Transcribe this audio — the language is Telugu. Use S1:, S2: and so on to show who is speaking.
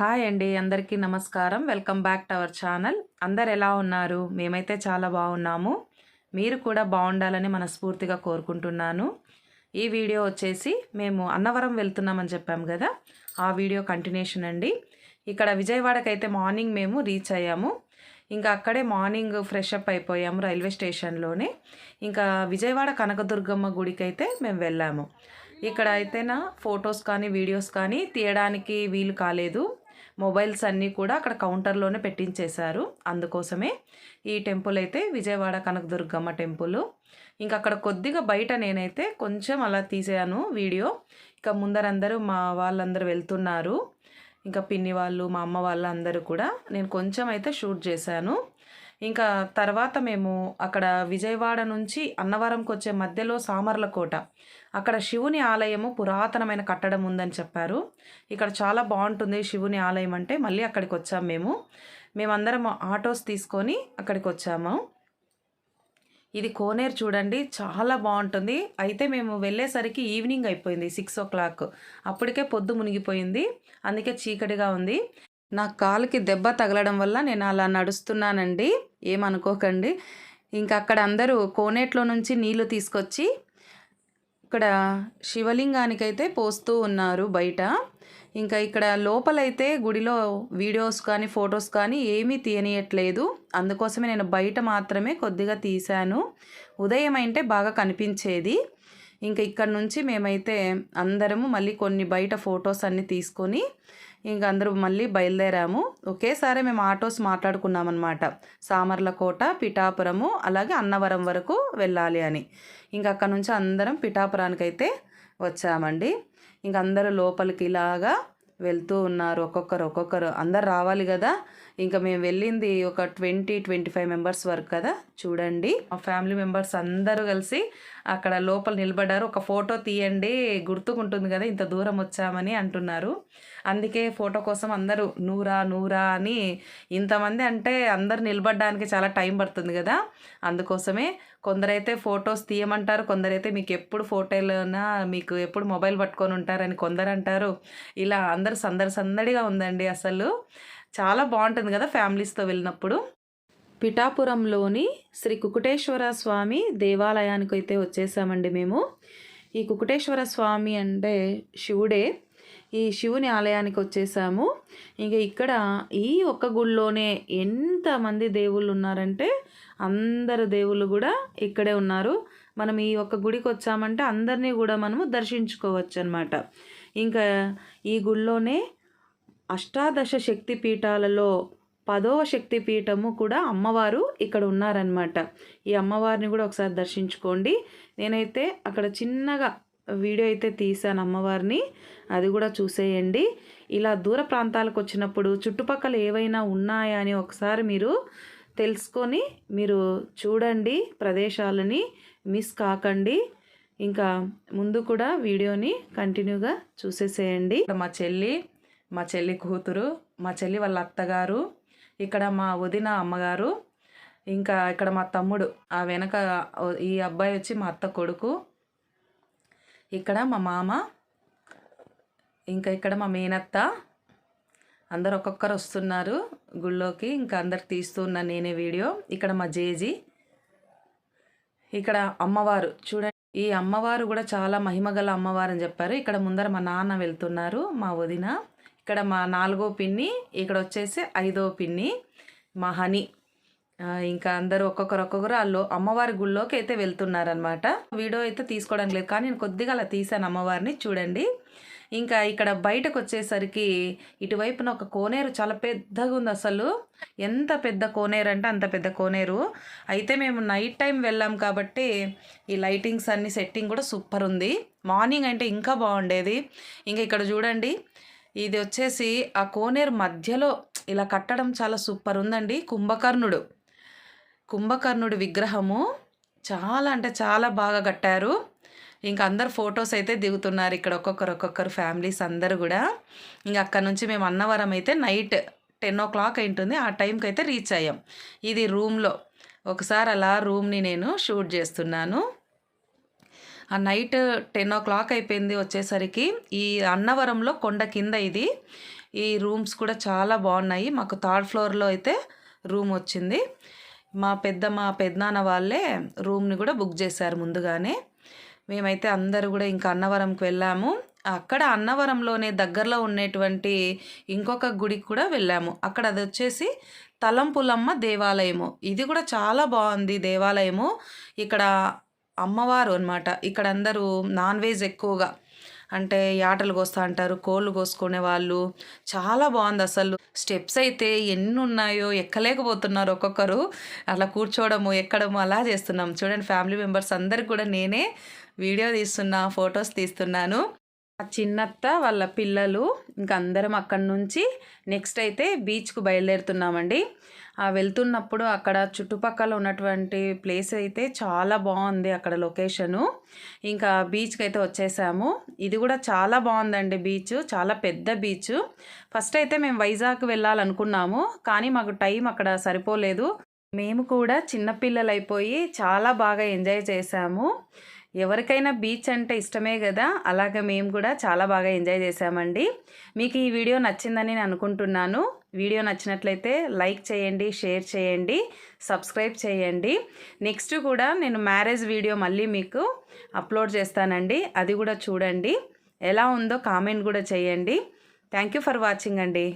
S1: హాయ్ అండి అందరికీ నమస్కారం. Welcome back to our channel. అందరు ఎలా ఉన్నారు? మేమైతే చాలా బాగున్నాము. మీరు కూడా బాగుండాలని మనస్ఫూర్తిగా కోరుకుంటున్నాను. ఈ వీడియో వచ్చేసి మేము అన్నవరం వెళ్తున్నామని చెప్పాము కదా ఆ వీడియో కంటిన్యూషన్ అండి. ఇక్కడ విజయవాడకైతే మార్నింగ్ మేము రీచ్ అయ్యాము. ఇంకా అక్కడే మార్నింగ్ ఫ్రెష్ అప్ అయిపోయాము రైల్వే స్టేషన్లోనే. ఇంకా విజయవాడ కనకదుర్గమ్మ గుడికి అయితే మేము వెళ్ళాము. ఇక్కడ అయితేనా ఫొటోస్ కానీ వీడియోస్ కానీ తీయడానికి వీలు కాలేదు. మొబైల్స్ అన్నీ కూడా అక్కడ కౌంటర్లోనే పెట్టించేశారు. అందుకోసమే ఈ టెంపుల్ అయితే విజయవాడ కనకదుర్గమ్మ టెంపుల్. ఇంకా అక్కడ కొద్దిగా బయట నేనైతే కొంచెం అలా తీసాను వీడియో. ఇంకా ముందరందరూ మా వాళ్ళందరూ వెళ్తున్నారు. ఇంకా పిన్ని వాళ్ళు మా అమ్మ వాళ్ళందరూ కూడా నేను కొంచెం అయితే షూట్ చేశాను. ఇంకా తర్వాత మేము అక్కడ విజయవాడ నుంచి అన్నవరంకి వచ్చే మధ్యలో సామర్లకోట. అక్కడ శివుని ఆలయము పురాతనమైన కట్టడం ఉందని చెప్పారు. ఇక్కడ చాలా బాగుంటుంది శివుని ఆలయం అంటే మళ్ళీ అక్కడికి వచ్చాము మేము. మేమందరం ఆటోస్ తీసుకొని అక్కడికి వచ్చాము ఇది కోనేరు చూడండి చాలా బాగుంటుంది. అయితే మేము వెళ్ళేసరికి ఈవినింగ్ అయిపోయింది సిక్స్ ఓ క్లాక్. అప్పటికే పొద్దు మునిగిపోయింది అందుకే చీకటిగా ఉంది. నా కాలుకి దెబ్బ తగలడం వల్ల నేను అలా నడుస్తున్నానండి. ఏమనుకోకండి. ఇంకా అక్కడ అందరూ కోనేట్లో నుంచి నీళ్ళు తీసుకొచ్చి ఇక్కడ శివలింగానికైతే పోస్తూ ఉన్నారు బయట. ఇంకా ఇక్కడ లోపలైతే గుడిలో వీడియోస్ కానీ ఫొటోస్ కానీ ఏమీ తీయనియట్లేదు. అందుకోసమే నేను బయట మాత్రమే కొద్దిగా తీశాను. ఉదయం అంటే బాగా కనిపించేది. ఇంకా ఇక్కడ నుంచి మేమైతే అందరము మళ్ళీ కొన్ని బయట ఫొటోస్ అన్నీ తీసుకొని ఇంక అందరూ మళ్ళీ బయలుదేరాము. ఒకేసారి మేము ఆటోస్ మాట్లాడుకున్నామన్నమాట. సామర్లకోట పిఠాపురము అలాగే అన్నవరం వరకు వెళ్ళాలి అని. ఇంకా అక్కడ నుంచి అందరం పిఠాపురానికి అయితే వచ్చామండి. ఇంక అందరూ లోపలికి ఇలాగా వెళ్తూ ఉన్నారు. ఒక్కొక్కరు ఒక్కొక్కరు అందరు రావాలి కదా. ఇంకా మేము వెళ్ళింది ఒక ట్వంటీ ట్వంటీ ఫైవ్ మెంబర్స్ వరకు కదా చూడండి. మా ఫ్యామిలీ మెంబర్స్ అందరూ కలిసి అక్కడ లోపల నిలబడ్డారు. ఒక ఫోటో తీయండి గుర్తుకుంటుంది కదా ఇంత దూరం వచ్చామని అంటున్నారు. అందుకే ఫోటో కోసం అందరూ నూరా నూరా అని ఇంతమంది అంటే అందరు నిలబడడానికి చాలా టైం పడుతుంది కదా. అందుకోసమే కొందరైతే ఫొటోస్ తీయమంటారు కొందరైతే మీకు ఎప్పుడు ఫోటోలైనా మీకు ఎప్పుడు మొబైల్ పట్టుకొని ఉంటారని కొందరు అంటారు. ఇలా అందరు సందడి సందడిగా ఉందండి అసలు. చాలా బాగుంటుంది కదా ఫ్యామిలీస్తో వెళ్ళినప్పుడు. పిఠాపురంలోని శ్రీ కుకుటేశ్వర స్వామి దేవాలయానికి అయితే వచ్చేసామండి మేము. ఈ కుకుటేశ్వర స్వామి అంటే శివుడే. ఈ శివుని ఆలయానికి వచ్చేసాము. ఇంక ఇక్కడ ఈ ఒక్క గుళ్ళోనే ఎంతమంది దేవుళ్ళు ఉన్నారంటే అందరు దేవుళ్ళు కూడా ఇక్కడే ఉన్నారు. మనం ఈ ఒక్క గుడికి వచ్చామంటే అందరినీ కూడా మనము దర్శించుకోవచ్చు అనమాట ఇంకా ఈ గుళ్ళోనే అష్టాదశ శక్తి పీఠాలలో పదవ శక్తి పీఠము కూడా అమ్మవారు ఇక్కడ ఉన్నారనమాట ఈ అమ్మవారిని కూడా ఒకసారి దర్శించుకోండి. నేనైతే అక్కడ చిన్నగా వీడియో అయితే తీసాను అమ్మవారిని. అది కూడా చూసేయండి. ఇలా దూర ప్రాంతాలకు వచ్చినప్పుడు చుట్టుపక్కల ఏవైనా ఉన్నాయా అని ఒకసారి మీరు తెలుసుకొని మీరు చూడండి ప్రదేశాలని మిస్ కాకండి. ఇంకా ముందు కూడా వీడియోని కంటిన్యూగా చూసేసేయండి. మా చెల్లి మా చెల్లి కూతురు మా చెల్లి వాళ్ళ అత్తగారు ఇక్కడ మా వదిన అమ్మగారు ఇంకా ఇక్కడ మా తమ్ముడు ఆ వెనక ఈ అబ్బాయి వచ్చి మా అత్త కొడుకు ఇక్కడ మా మామ ఇంకా ఇక్కడ మా మేనత్త అందరు ఒక్కొక్కరు వస్తున్నారు గుళ్ళోకి ఇంకా అందరు తీస్తున్నా నేనే వీడియో ఇక్కడ మా జేజీ ఇక్కడ అమ్మవారు చూడండి ఈ అమ్మవారు కూడా చాలా మహిమగల అమ్మవారు అని చెప్పారు ఇక్కడ ముందర మా నాన్న వెళ్తున్నారు మా వదిన ఇక్కడ మా నాలుగో పిన్ని ఇక్కడ వచ్చేసి ఐదో పిన్ని మా హనీ. ఇంకా అందరూ ఒక్కొక్కరు ఒక్కొక్కరు వాళ్ళు అమ్మవారి గుళ్ళోకి అయితే వెళ్తున్నారనమాట వీడియో అయితే తీసుకోవడం లేదు కానీ నేను కొద్దిగా అలా తీసాను అమ్మవారిని చూడండి. ఇంకా ఇక్కడ బయటకు వచ్చేసరికి ఇటువైపున ఒక కోనేరు చాలా పెద్దగా ఉంది అసలు. ఎంత పెద్ద కోనేరు అంటే అంత పెద్ద కోనేరు. అయితే మేము నైట్ టైం వెళ్ళాం కాబట్టి ఈ లైటింగ్స్ అన్ని సెట్టింగ్ కూడా సూపర్ ఉంది. మార్నింగ్ అంటే ఇంకా బాగుండేది. ఇంకా ఇక్కడ చూడండి ఇది వచ్చేసి ఆ కోనేరు మధ్యలో ఇలా కట్టడం చాలా సూపర్ ఉందండి. కుంభకర్ణుడు. కుంభకర్ణుడి విగ్రహము చాలా అంటే చాలా బాగా కట్టారు. ఇంకా అందరు ఫొటోస్ అయితే దిగుతున్నారు ఇక్కడ ఒక్కొక్కరు ఒక్కొక్కరు ఫ్యామిలీస్ అందరు కూడా. ఇంకా అక్కడ నుంచి మేము అన్నవరం అయితే నైట్ టెన్ ఓ క్లాక్ అయింటుంది. ఆ టైంకి అయితే రీచ్ అయ్యాం. ఇది రూమ్లో. ఒకసారి అలా రూమ్ని నేను షూట్ చేస్తున్నాను. ఆ నైట్ టెన్ ఓ క్లాక్ అయిపోయింది వచ్చేసరికి. ఈ అన్నవరంలో కొండ కింద ఇది. ఈ రూమ్స్ కూడా చాలా బాగున్నాయి. మాకు థర్డ్ ఫ్లోర్లో అయితే రూమ్ వచ్చింది. మా పెద్ద మా పెద్దనాన్న వాళ్ళే రూమ్ని కూడా బుక్ చేశారు ముందుగానే. మేమైతే అందరూ కూడా ఇంకా అన్నవరంకి వెళ్ళాము. అక్కడ అన్నవరంలోనే దగ్గరలో ఉండేటువంటి ఇంకొక గుడికి కూడా వెళ్ళాము. అక్కడ అది వచ్చేసి తలంపులమ్మ దేవాలయము. ఇది కూడా చాలా బాగుంది దేవాలయము. ఇక్కడ అమ్మవారు అనమాట ఇక్కడ అందరూ నాన్ వెజ్ ఎక్కువగా. అంటే యాటలు కోస్తా అంటారు కోళ్ళు కోసుకునే వాళ్ళు. చాలా బాగుంది అసలు. స్టెప్స్ అయితే ఎన్ని ఉన్నాయో ఎక్కలేకపోతున్నారు ఒక్కొక్కరు. అలా కూర్చోవడము ఎక్కడము అలా చేస్తున్నాం. చూడండి ఫ్యామిలీ మెంబర్స్ అందరికి కూడా నేనే వీడియో తీస్తున్నా ఫొటోస్ తీస్తున్నాను. చిన్నత్త వాళ్ళ పిల్లలు ఇంకందరం అక్కడి నుంచి నెక్స్ట్ అయితే బీచ్కు బయలుదేరుతున్నామండి. ఆ వెళ్తున్నప్పుడు అక్కడ చుట్టుపక్కల ఉన్నటువంటి ప్లేస్ అయితే చాలా బాగుంది అక్కడ లొకేషను. ఇంకా బీచ్కి అయితే వచ్చేసాము. ఇది కూడా చాలా బాగుందండి బీచ్ చాలా పెద్ద బీచ్. ఫస్ట్ అయితే మేము వైజాగ్ వెళ్ళాలనుకున్నాము కానీ మాకు టైం అక్కడ సరిపోలేదు. మేము కూడా చిన్నపిల్లలు అయిపోయి చాలా బాగా ఎంజాయ్ చేశాము ఎవరికైనా బీచ్ అంటే ఇష్టమే కదా? అలాగే మేము కూడా చాలా బాగా ఎంజాయ్ చేసామండి మీకు ఈ వీడియో నచ్చిందని నేను అనుకుంటున్నాను. వీడియో నచ్చినట్లయితే లైక్ చేయండి షేర్ చేయండి సబ్స్క్రైబ్ చేయండి. నెక్స్ట్ కూడా నేను మ్యారేజ్ వీడియో మళ్ళీ మీకు అప్లోడ్ చేస్తానండి. అది కూడా చూడండి. ఎలా ఉందో కామెంట్ కూడా చేయండి. థ్యాంక్ యూ ఫర్ వాచింగ్ అండి.